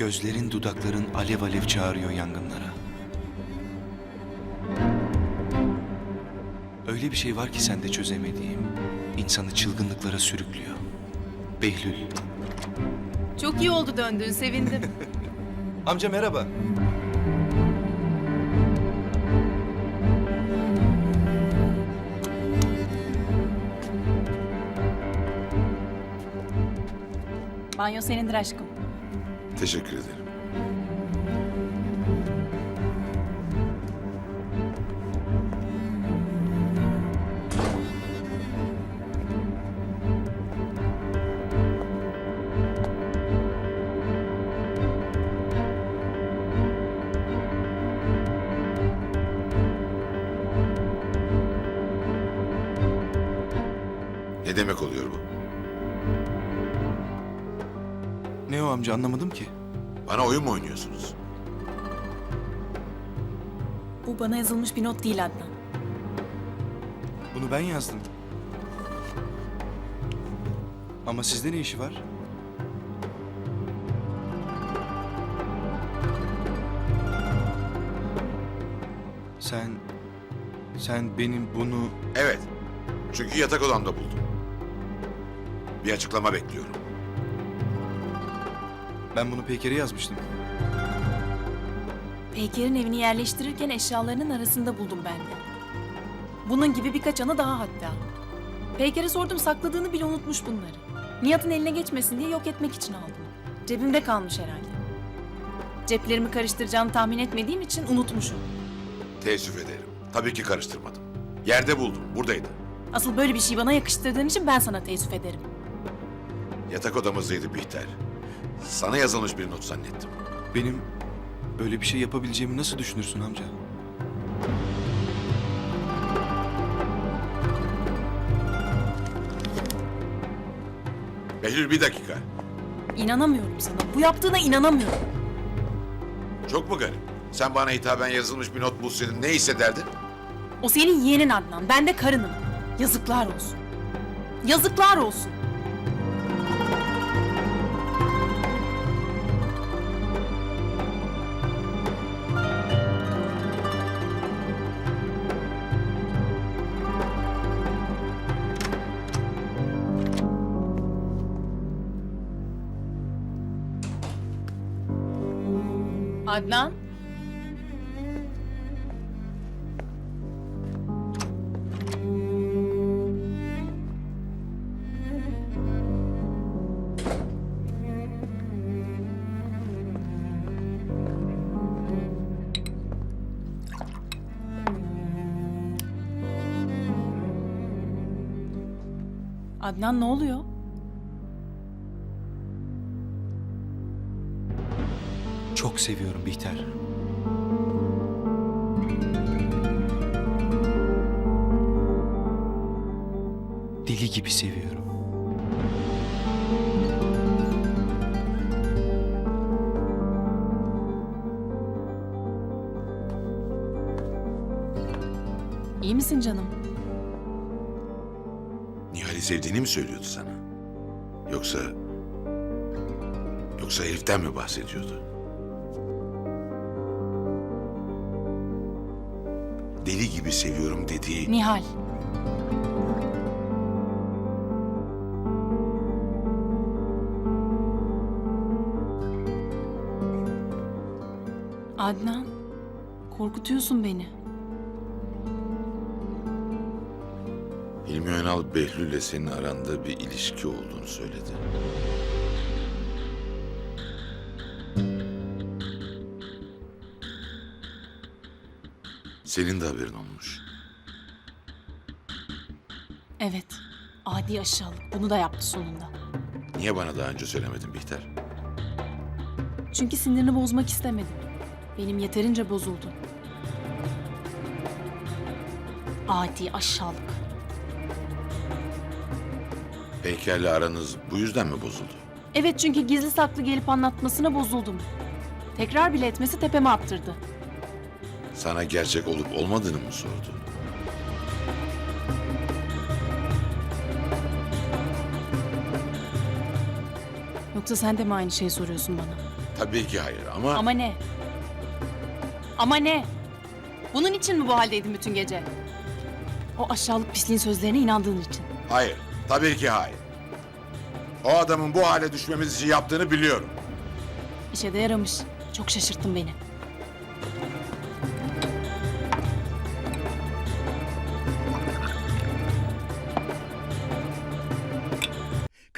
Gözlerin dudakların alev alev çağırıyor yangınlara. Öyle bir şey var ki sende çözemediğim. insanı çılgınlıklara sürüklüyor. Behlül. Çok iyi oldu döndüğün sevindim. Amca merhaba. Banyo senindir aşkım. Teşekkür ederim. Ne demek oluyor amca anlamadım ki. Bana oyun mu oynuyorsunuz? Bu bana yazılmış bir not değil Adnan. Bunu ben yazdım. Ama sizde ne işi var? Sen... Sen benim bunu... Evet. Çünkü yatak odamda buldum. Bir açıklama bekliyorum. Ben bunu Peyker'e yazmıştım. Peyker'in evini yerleştirirken eşyalarının arasında buldum ben de. Bunun gibi birkaç anı daha hatta. Peyker'e sordum sakladığını bile unutmuş bunları. Nihat'ın eline geçmesin diye yok etmek için aldım. Cebimde kalmış herhalde. Ceplerimi karıştıracağını tahmin etmediğim için unutmuşum. Teessüf ederim. Tabii ki karıştırmadım. Yerde buldum. Buradaydı. Asıl böyle bir şey bana yakıştırdığın için ben sana teessüf ederim. Yatak odamızdaydı Bihter. Sana yazılmış bir not zannettim. Benim böyle bir şey yapabileceğimi nasıl düşünürsün amca? Behlül bir dakika. İnanamıyorum sana. Bu yaptığına inanamıyorum. Çok mu garip? Sen bana hitaben yazılmış bir not bulsaydın ne hissederdin? O senin yeğenin Adnan. Ben de karınım. Yazıklar olsun. Yazıklar olsun. Adnan? Adnan ne oluyor? Çok seviyorum Bihter. Deli gibi seviyorum. İyi misin canım? Nihal'i sevdiğini mi söylüyordu sana? Yoksa... Yoksa heriften mi bahsediyordu? Deli gibi seviyorum dediği... Nihal. Adnan, korkutuyorsun beni. Hilmi Önal Behlül'le senin aranda bir ilişki olduğunu söyledi. Senin de haberin olmuş. Evet, adi aşağılık. Bunu da yaptı sonunda. Niye bana daha önce söylemedin Bihter? Çünkü sinirini bozmak istemedim. Benim yeterince bozuldu. Adi aşağılık. Peyker'le aranız bu yüzden mi bozuldu? Evet çünkü gizli saklı gelip anlatmasına bozuldum. Tekrar bile etmesi tepeme attırdı. Sana gerçek olup olmadığını mı sordu? Yoksa sen de mi aynı şeyi soruyorsun bana? tabii ki hayır ama... Ama ne? Ama ne? Bunun için mi bu haldeydin bütün gece? O aşağılık pisliğin sözlerine inandığın için. Hayır, tabii ki hayır. O adamın bu hale düşmemiz için yaptığını biliyorum. İşe de yaramış. Çok şaşırttın beni.